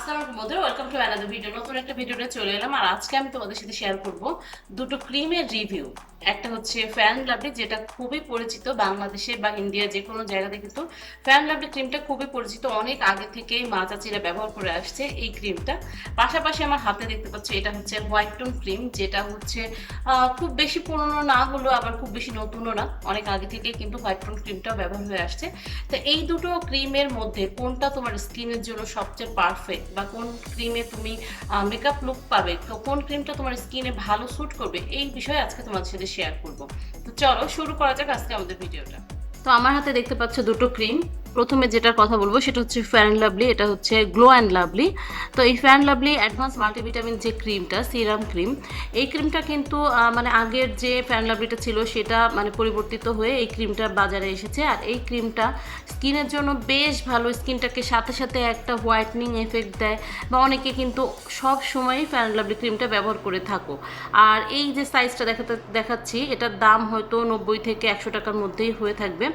আসসালামু বন্ধুরা welcome to another video নতুন একটা ভিডিওতে চলে এলাম আর আজকে আমি তোমাদের সাথে শেয়ার করব দুটো ক্রিমের রিভিউ একটা হচ্ছে ফ্যান লাভলি যেটা খুবই পরিচিত বাংলাদেশে বা ইন্ডিয়া যে কোনো জায়গাতে কিন্তু ফ্যান লাভলি ক্রিমটা খুবই পরিচিত। অনেক আগে থেকেই মা চাচিরা ব্যবহার করে আসছে এই ক্রিমটা পাশাপাশি আমার হাতে দেখতে পাচ্ছি এটা হচ্ছে হোয়াইট টোন ক্রিম যেটা হচ্ছে খুব বেশি পুরনো না হলেও আবার খুব বেশি নতুনও না। অনেক আগে থেকে কিন্তু হোয়াইট টোন ক্রিমটাও ব্যবহার হয়ে আসছে। তো এই দুটো ক্রিমের মধ্যে কোনটা তোমার স্কিনের জন্য সবচেয়ে পারফেক্ট বা কোন ক্রিমে তুমি মেকআপ লুক পাবে, তো কোন ক্রিমটা তোমার স্কিনে ভালো স্যুট করবে, এই বিষয়ে আজকে তোমার সাথে শেয়ার করব। তো চলো শুরু করা যাক আজকে আমাদের ভিডিওটা তো আমার হাতে দেখতে পাচ্ছ দুটো ক্রিম প্রথমে যেটার কথা বলব, সেটা হচ্ছে ফ্যান লাভলি এটা হচ্ছে গ্লো অ্যান্ড লাভলি তো এই ফ্যান লাভলি অ্যাডভান্স মাল্টিভিটামিন যে ক্রিমটা সিরাম ক্রিম এই ক্রিমটা কিন্তু মানে আগের যে ফ্যান লাভলিটা ছিল, সেটা মানে পরিবর্তিত হয়ে এই ক্রিমটা বাজারে এসেছে। আর এই ক্রিমটা স্কিনের জন্য বেশ ভালো। স্কিনটাকে সাথে সাথে একটা হোয়াইটনিং এফেক্ট দেয় বা অনেকে কিন্তু সব সময়ই ফ্যান লাভলি ক্রিমটা ব্যবহার করে থাকো। আর এই যে সাইজটা দেখাতে, দেখাচ্ছি, এটার দাম হয়তো নব্বই থেকে একশো টাকার মধ্যেই হয়ে থাকবে।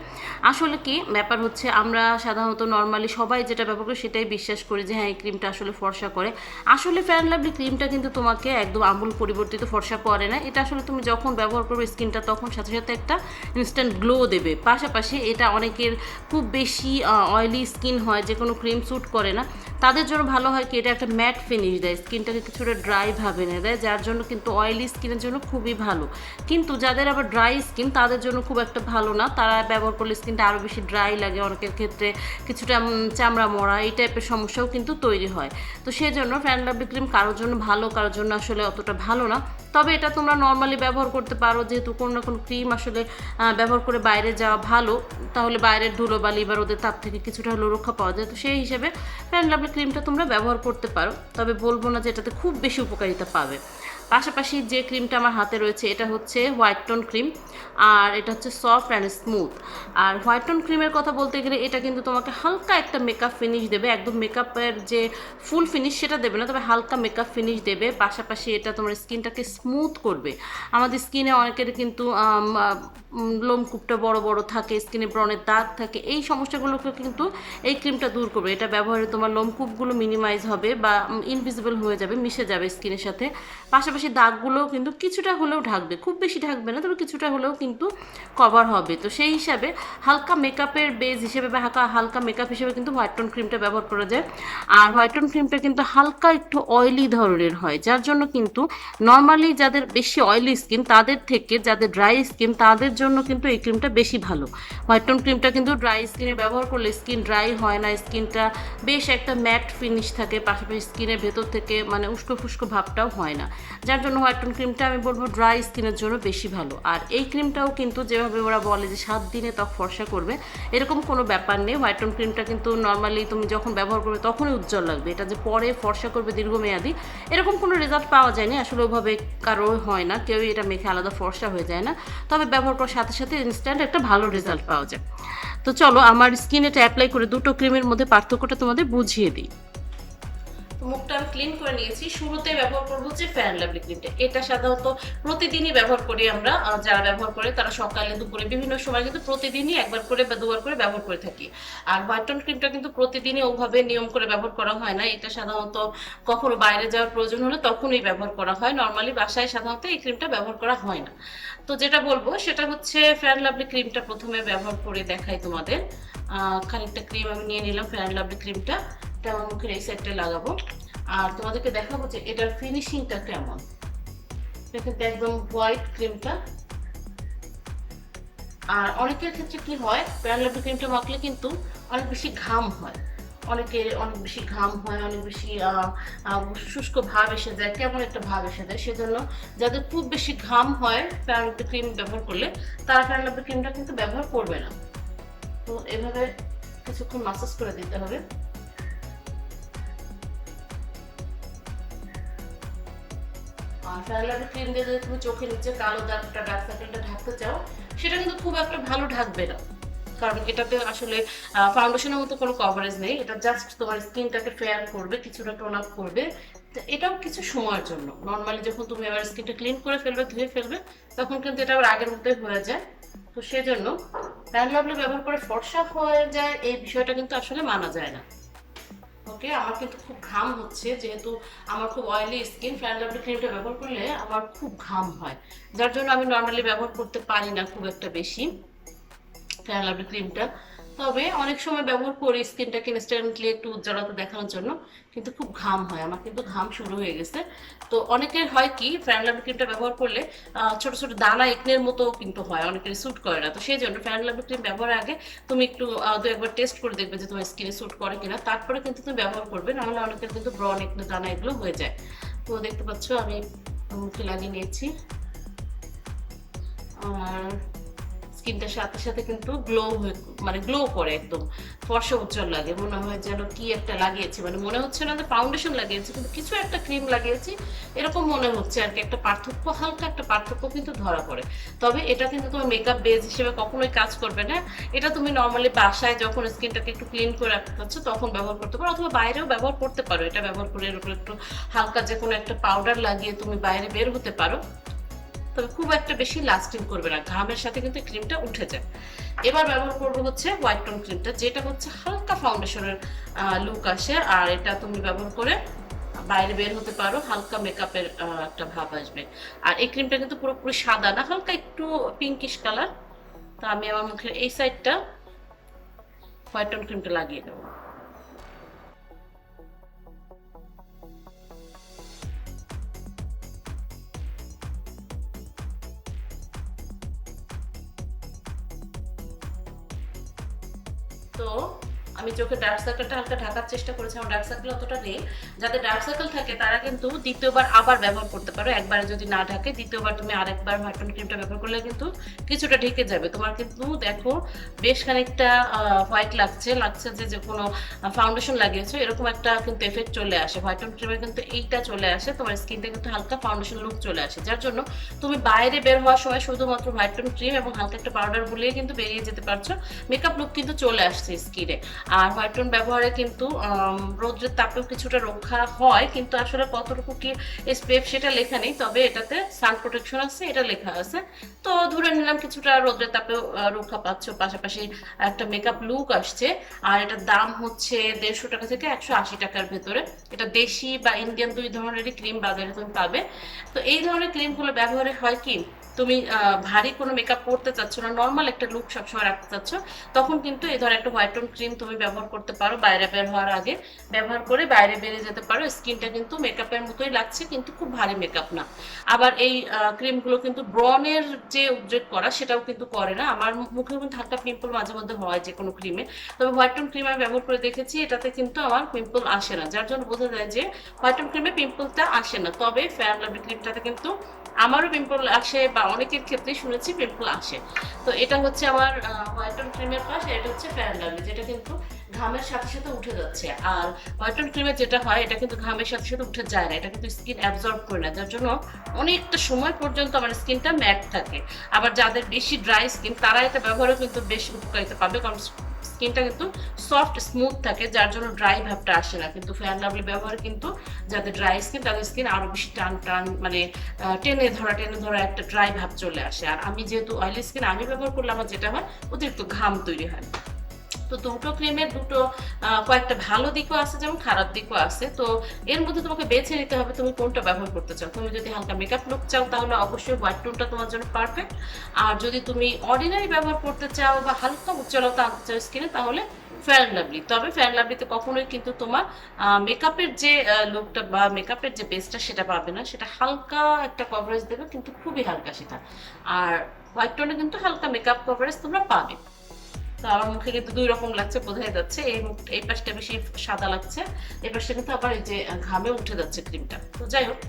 আসলে কি, ব্যাপার হচ্ছে আমরা সাধারণত নর্মালি সবাই যেটা ব্যবহার করি সেটাই বিশ্বাস করি যে হ্যাঁ এই ক্রিমটা আসলে ফর্সা করে। আসলে ফ্যান লাভলি ক্রিমটা কিন্তু তোমাকে একদম আমূল পরিবর্তিত ফর্সা করে না। এটা আসলে তুমি যখন ব্যবহার করবে স্কিনটা তখন সাথে সাথে একটা ইনস্ট্যান্ট গ্লো দেবে। পাশাপাশি এটা অনেকের খুব বেশি অয়েলি স্কিন হয়, যে কোনো ক্রিম স্যুট করে না। তাদের জন্য ভালো হয় কি, এটা একটা ম্যাট ফিনিশ দেয়, স্কিনটাকে কিছুটা ড্রাই ভাবে এনে দেয়, যার জন্য কিন্তু অয়েলি স্কিনের জন্য খুবই ভালো। কিন্তু যাদের আবার ড্রাই স্কিন তাদের জন্য খুব একটা ভালো না। তারা ব্যবহার করলে স্কিনটা আরও বেশি ড্রাই লাগে, অনেকের ক্ষেত্রে কিছুটা চামড়া মরা, এই টাইপের সমস্যাও কিন্তু তৈরি হয়। তো সেজন্য ফ্যান লাভলি ক্রিম কারোর জন্য ভালো, কারোর জন্য আসলে অতটা ভালো না। তবে এটা তোমরা নর্মালি ব্যবহার করতে পারো, যেহেতু কোনো না কোনো ক্রিম আসলে ব্যবহার করে বাইরে যাওয়া ভালো, তাহলে বাইরের ধুলোবালি বা রোদের তাপ থেকে কিছুটা হলেও রক্ষা পাওয়া যায়। তো সেই হিসেবে ফ্যান লাভলি ক্রিমটা তোমরা ব্যবহার করতে পারো, তবে বলব না যে এটাতে খুব বেশি উপকারিতা পাবে। পাশাপাশি যে ক্রিমটা আমার হাতে রয়েছে, এটা হচ্ছে হোয়াইট টোন ক্রিম আর এটা হচ্ছে সফট অ্যান্ড স্মুথ। আর হোয়াইট টোন ক্রিমের কথা বলতে গেলে এটা কিন্তু তোমাকে হালকা একটা মেকআপ ফিনিশ দেবে, একদম মেকআপের যে ফুল ফিনিশ সেটা দেবে না, তবে হালকা মেকআপ ফিনিশ দেবে। পাশাপাশি এটা তোমার স্কিনটাকে স্মুথ করবে। আমাদের স্কিনে অনেকের কিন্তু লোমকূপটা বড় বড় থাকে, স্কিনে ব্রণের দাগ থাকে, এই সমস্যাগুলোকে কিন্তু এই ক্রিমটা দূর করবে। এটা ব্যবহারে তোমার লোমকূপগুলো মিনিমাইজ হবে বা ইনভিজিবল হয়ে যাবে, মিশে যাবে স্কিনের সাথে। পাশাপাশি দাগগুলোও কিন্তু কিছুটা হলেও ঢাকবে, খুব বেশি ঢাকবে না, তবে কিছুটা হলেও কিন্তু কভার হবে। তো সেই হিসাবে হালকা মেকআপের বেজ হিসেবে বা হালকা হালকা মেকআপ হিসেবে কিন্তু হোয়াইট টোন ক্রিমটা ব্যবহার করা যায়। আর হোয়াইট টোন ক্রিমটা কিন্তু হালকা একটু অয়েলি ধরনের হয়, যার জন্য কিন্তু নর্মালি যাদের বেশি অয়েলি স্কিন তাদের থেকে যাদের ড্রাই স্কিন তাদের জন্য কিন্তু এই ক্রিমটা বেশি ভালো। হোয়াইট টোন ক্রিমটা কিন্তু ড্রাই স্কিনে ব্যবহার করলে স্কিন ড্রাই হয় না স্কিনটা বেশ একটা ম্যাট ফিনিশ থাকে, পাশাপাশি স্কিনের ভেতর থেকে মানে উস্কো ফুস্কো ভাবটাও হয় না। যার জন্য হোয়াইট টোন ক্রিমটা আমি বলব ড্রাই স্কিনের জন্য বেশি ভালো। আর এই ক্রিমটাও কিন্তু যেভাবে ওরা বলে যে সাত দিনে ত্বক ফর্সা করবে, এরকম কোনো ব্যাপার নেই। হোয়াইট টোন ক্রিমটা কিন্তু নর্মালি তুমি যখন ব্যবহার করবে তখনই উজ্জ্বল লাগবে। এটা যে পরে ফর্সা করবে দীর্ঘমেয়াদী, এরকম কোনো রেজাল্ট পাওয়া যায়নি। আসলে ওভাবে কারও হয় না, কেউই এটা মেখে আলাদা ফর্সা হয়ে যায় না। তবে ব্যবহার করার সাথে সাথে ইনস্ট্যান্ট একটা ভালো রেজাল্ট পাওয়া যায়। তো চলো, আমার স্কিনে এটা অ্যাপ্লাই করে দুটো ক্রিমের মধ্যে পার্থক্যটা তোমাদের বুঝিয়ে দিই। মুখটা আমি ক্লিন করে নিয়েছি। শুরুতে ব্যবহার করব হচ্ছে ফ্যান লাভলি ক্রিমটা এটা সাধারণত প্রতিদিনই ব্যবহার করি আমরা। যারা ব্যবহার করে তারা সকালে, দুপুরে, বিভিন্ন সময় কিন্তু প্রতিদিনই একবার করে বা দুবার করে ব্যবহার করে থাকি। আর হোয়াইটন ক্রিমটা কিন্তু প্রতিদিনই ওভাবে নিয়ম করে ব্যবহার করা হয় না। এটা সাধারণত কখনো বাইরে যাওয়ার প্রয়োজন হলে তখনই ব্যবহার করা হয়। নর্মালি বাসায় সাধারণত এই ক্রিমটা ব্যবহার করা হয় না। তো যেটা বলব, সেটা হচ্ছে ফ্যান লাভলি ক্রিমটা প্রথমে ব্যবহার করে দেখাই তোমাদের। খানিকটা ক্রিম আমি নিয়ে নিলাম ফ্যান লাভলি ক্রিমটা এটা আমার মুখের এই সাইডটা লাগাবো। আর তোমাদেরকে দেখাবো যে এটার ফিনিশিংটা কেমন। একদম হোয়াইট ক্রিমটা আর অনেকের ক্ষেত্রে কি হয় প্যারালাপি ক্রিমটা মাখলে কিন্তু অনেক বেশি ঘাম হয়। অনেকে অনেক বেশি ঘাম হয়, অনেক বেশি শুষ্ক ভাব এসে যায়, কেমন একটা ভাব এসে যায়, সেজন্য যাদের খুব বেশি ঘাম হয় প্যারালাপি ক্রিম ব্যবহার করলে, তারা প্যারালাপি ক্রিমটা কিন্তু ব্যবহার করবে না। তো এভাবে কিছুক্ষণ মাসাজ করে দিতে হবে। প্যারালাপি ক্রিম দিয়ে যদি তুমি চোখের নিচে কালো দাগটা ডার্ক সার্কেলটা ঢাকতে চাও, সেটা কিন্তু খুব একটা ভালো ঢাকবে না। কারণ এটাতে আসলে ফাউন্ডেশনের মতো কোনো কভারেজ নেই। এটা জাস্ট তোমার স্কিনটাকে ফেয়ার করবে, কিছুটা টোন আপ করবে। এটাও কিছু সময়ের জন্য। নর্মালি যখন তুমি আবার স্কিনটা ক্লিন করে ফেলবে, ধুয়ে ফেলবে, তখন কিন্তু এটা আবার আগের মতোই হয়ে যায়। তো সেজন্য প্যান লাভলি ব্যবহার করে ফর্সা হয়ে যায়, এই বিষয়টা কিন্তু আসলে মানা যায় না। ওকে আমার কিন্তু খুব ঘাম হচ্ছে, যেহেতু আমার খুব অয়েলি স্কিন ফ্যান লাভলি ক্রিমটা ব্যবহার করলে আমার খুব ঘাম হয়। যার জন্য আমি নর্মালি ব্যবহার করতে পারি না খুব একটা বেশি ফ্যান লাভলি ক্রিমটা তবে অনেক সময় ব্যবহার করি স্কিনটাকে ইনস্ট্যান্টলি একটু উজ্জ্বলতা দেখানোর জন্য, কিন্তু খুব ঘাম হয়। আমার কিন্তু ঘাম শুরু হয়ে গেছে। তো অনেকের হয় কি, ফ্যান লাভলি ক্রিমটা ব্যবহার করলে ছোট ছোট দানা একনের মতো কিন্তু হয়, অনেকের স্যুট করে না। তো সেই জন্য ফ্যান লাভলি ক্রিম ব্যবহারের আগে তুমি একটু দু একবার টেস্ট করে দেখবে যে তোমার স্কিনে স্যুট করে কিনা। তারপরে কিন্তু তুমি ব্যবহার করবে, নাহলে অনেকের কিন্তু ব্রন একনে দানা এগুলো হয়ে যায়। তো দেখতে পাচ্ছ আমি মুখে লাগিয়ে নিয়েছি। আর স্কিনটার সাথে সাথে কিন্তু গ্লো মানে গ্লো করে একদম। ফর্সা উজ্জ্বল লাগে, মনে হয় যেন কি একটা লাগিয়েছি। মানে মনে হচ্ছে না যে ফাউন্ডেশন লাগিয়েছি, কিন্তু কিছু একটা ক্রিম লাগিয়েছি। এরকম মনে হচ্ছে আর কি, একটা পার্থক্য, হালকা একটা পার্থক্য কিন্তু ধরা পড়ে। তবে এটা কিন্তু তোমার মেকআপ বেস হিসেবে কখনোই কাজ করবে না। এটা তুমি নর্মালি বাসায় যখন স্কিনটাকে একটু ক্লিন করে রাখতে চাচ্ছ, তখন ব্যবহার করতে পারো। অথবা বাইরেও ব্যবহার করতে পারো। এটা ব্যবহার করে এর উপর একটু হালকা যে কোনো একটা পাউডার লাগিয়ে তুমি বাইরে বের হতে পারো। তবে খুব একটা বেশি লাস্টিং করবে না। ঘামের সাথে কিন্তু ক্রিমটা উঠে যায়। এবার ব্যবহার করব হচ্ছে হোয়াইট টোন ক্রিমটা যেটা হচ্ছে হালকা ফাউন্ডেশনের লুক আসে। আর এটা তুমি ব্যবহার করে বাইরে বের হতে পারো, হালকা মেকআপের একটা ভাব আসবে। আর এই ক্রিমটা কিন্তু পুরোপুরি সাদা না, হালকা একটু পিঙ্কিশ কালার তা আমি আমার মুখের এই সাইডটা হোয়াইট টোন ক্রিমটা লাগিয়ে দেবো। তো আমি চোখে ডার্ক সার্কেলটা হালকা ঢাকার চেষ্টা করেছি, আমার ডার্ক সার্কেল অতটা নেই। যাদের ডার্ক সার্কেল থাকে, তারা কিন্তু দ্বিতীয়বার আবার ব্যবহার করতে পারো। একবারে যদি না ঢাকে, দ্বিতীয়বার তুমি আরেকবার ভাটন ক্রিমটা ব্যবহার করলে কিন্তু কিছুটা ঢেকে যাবে। তোমার কিন্তু দেখো বেশ খানিকটা হোয়াইট লাগছে। লাগছে যে যে কোনো ফাউন্ডেশন লাগিয়েছো, এরকম একটা কিন্তু এফেক্ট চলে আসে। হোয়াইটন ক্রিমে কিন্তু এইটা চলে আসে। তোমার স্কিনটা কিন্তু হালকা ফাউন্ডেশন লুক চলে আসে। যার জন্য তুমি বাইরে বের হওয়ার সময় শুধুমাত্র হোয়াইটন ক্রিম এবং হালকা একটা পাউডার বুলিয়ে কিন্তু বেরিয়ে যেতে পারছ। মেকআপ লুক কিন্তু চলে আসছে স্কিনে আর হোয়াইট ব্যবহারে কিন্তু রৌদ্রের তাপেও কিছুটা রক্ষা হয়, কিন্তু আসলে কতটুকু কি স্পেপ সেটা লেখা নেই, তবে এটাতে সান প্রোটেকশন আছে, এটা লেখা আছে। তো ধরে নিলাম কিছুটা রৌদ্রের তাপেও রক্ষা পাচ্ছ, পাশাপাশি একটা মেকআপ লুক আসছে, আর এটার দাম হচ্ছে দেড়শো টাকা থেকে একশো আশি টাকার ভেতরে। এটা দেশি বা ইন্ডিয়ান দুই ধরনেরই ক্রিম বাজারে তুমি পাবে। তো এই ধরনের ক্রিমগুলো ব্যবহারে হয় কি, তুমি ভারী কোনো মেকআপ করতে চাচ্ছ না নর্মাল একটা লুক সবসময় রাখতে চাচ্ছ, তখন কিন্তু এই ধর একটা হোয়াইট টোন ক্রিম তুমি ব্যবহার করতে পারো, বাইরে বের হওয়ার আগে। ব্যবহার করে বাইরে বেরিয়ে যেতে পারো। স্কিনটা কিন্তু মেকআপের মতোই লাগছে, কিন্তু খুব ভারী মেকআপ না। আবার এই ক্রিমগুলো কিন্তু ব্রনের যে উদ্রেক করা, সেটাও কিন্তু করে না। আমার মুখে কিন্তু হালকা পিম্পল মাঝে মধ্যে হয় যে কোনো ক্রিমে। তবে হোয়াইট টোন ক্রিম আমি ব্যবহার করে দেখেছি, এটাতে কিন্তু আমার পিম্পল আসে না। যার জন্য বোঝা যায় যে হোয়াইট টোন ক্রিমে পিম্পলটা আসে না। তবে ফেয়ার লাভলি ক্রিমটাতে কিন্তু আমারও পিম্পল আসে বা অনেকের ক্ষেত্রে শুনেছি পিম্পল আসে। তো এটা হচ্ছে আমার হোয়াইটন টোন ক্রিমের পাশ এটা হচ্ছে ফেয়ার যেটা কিন্তু ঘামের সাথে সাথে উঠে যাচ্ছে। আর হোয়াইট টোন ক্রিমের যেটা হয় এটা কিন্তু ঘামের সাথে সাথে উঠে যায় না এটা কিন্তু স্কিন অ্যাবজর্ব করে না যার জন্য অনেকটা সময় পর্যন্ত আমার স্কিনটা ম্যাট থাকে। আবার যাদের বেশি ড্রাই স্কিন তারা এটা ব্যবহারও কিন্তু বেশি উপকারিতা পাবে কারণ স্কিনটা কিন্তু সফট স্মুথ থাকে যার জন্য ড্রাই ভাবটা আসে না। কিন্তু ফেয়ার লাভলি ব্যবহার কিন্তু যাদের ড্রাই স্কিন তাদের স্কিন আরও বেশি টান টান মানে টেনে ধরা টেনে ধরা একটা ড্রাই ভাব চলে আসে। আর আমি যেহেতু অয়েলি স্কিন আমি ব্যবহার করলে আমার যেটা হয় অতিরিক্ত ঘাম তৈরি হয়। তো দুটো ক্রিমের দুটো কয়েকটা ভালো দিকও আছে, যেমন খারাপ দিকও আছে। তো এর মধ্যে তোমাকে বেছে নিতে হবে তুমি কোনটা ব্যবহার করতে চাও। তুমি যদি হালকা মেকআপ লুক চাও, তাহলে অবশ্যই হোয়াইট টোনটা তোমার জন্য পারফেক্ট আর যদি তুমি অর্ডিনারি ব্যবহার করতে চাও বা হালকা উজ্জ্বলতা আনতে চাও স্কিনে তাহলে ফেয়ার লাভলি তবে ফেয়ার লাভলিতে কখনোই কিন্তু তোমার মেকআপের যে লুকটা বা মেকআপের যে বেসটা সেটা পাবে না। সেটা হালকা একটা কভারেজ দেবে, কিন্তু খুবই হালকা সেটা। আর হোয়াইট টোনে কিন্তু হালকা মেকআপ কভারেজ তোমরা পাবে। তো আমার মুখে কিন্তু দুই রকম লাগছে, বোঝাই যাচ্ছে। এই এই পাশটা বেশি সাদা লাগছে, এই পাশটা কিন্তু আবার এই যে ঘামে উঠে যাচ্ছে ক্রিমটা। তো যাই হোক,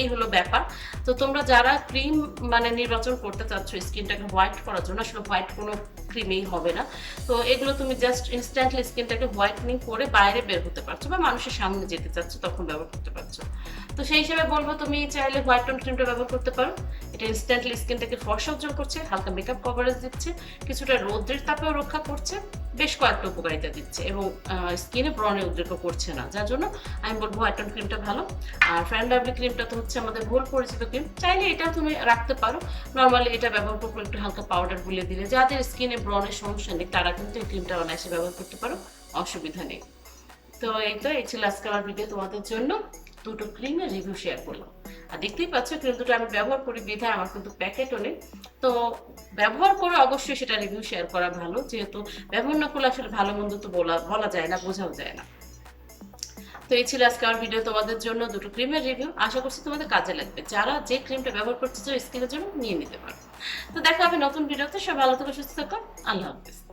এই হলো ব্যাপার। তো তোমরা যারা ক্রিম মানে নির্বাচন করতে চাচ্ছ, স্কিনটাকে হোয়াইট করার জন্য, আসলে হোয়াইট কোনো ক্রিমেই হবে না। তো এগুলো তুমি জাস্ট ইনস্ট্যান্টলি স্কিনটাকে হোয়াইটনিং করে বাইরে বের হতে পারছ বা মানুষের সামনে যেতে চাচ্ছ তখন ব্যবহার করতে পারছ। তো সেই হিসেবে বলব তুমি চাইলে হোয়াইট টোন ক্রিমটা ব্যবহার করতে পারো। এটা ইনস্ট্যান্টলি স্কিনটাকে ফর্সা উজ্জ্বল করছে, হালকা মেকআপ কভারেজ দিচ্ছে, কিছুটা রৌদ্রের তাপেও রক্ষা করছে, বেশ কয়েকটা উপকারিতা দিচ্ছে এবং স্কিনে ব্রণে উদ্রেক করছে না। যার জন্য আমি বলব হোয়াইট টোন ক্রিমটা ভালো। আর ফ্যান লাভলি ক্রিমটা তো হচ্ছে আমাদের ভুল পরিচিত ক্রিম চাইলে এটাও তুমি রাখতে পারো। নর্মালি এটা ব্যবহার করব একটু হালকা পাউডার গুলিয়ে দিলে। যাদের স্কিনে ব্রণের সমস্যা নেই, তারা কিন্তু এই ক্রিমটা অনায়াসে ব্যবহার করতে পারো, অসুবিধা নেই। তো এই তো, এই ছিল আজকে আমার ভিডিও তোমাদের জন্য। দুটো ক্রিমের রিভিউ শেয়ার করলাম। আর দেখতেই পাচ্ছ ক্রিম দুটো আমি ব্যবহার করি বিধায় আমার কিন্তু প্যাকেটও নেই। তো ব্যবহার করে অবশ্যই সেটা রিভিউ শেয়ার করা ভালো, যেহেতু ব্যবহার না করলে আসলে ভালো মন্দ তো বলা বলা যায় না, বোঝাও যায় না। তো এই ছিল আজকে আমার ভিডিও তোমাদের জন্য দুটো ক্রিমের রিভিউ আশা করছি তোমাদের কাজে লাগবে। যারা যে ক্রিমটা ব্যবহার করতে চাও স্কিনের জন্য নিয়ে নিতে পারো। তো দেখা হবে নতুন ভিডিওতে। সবাই ভালো থেকে সুস্থ থাকো। আল্লাহ হাফিজ।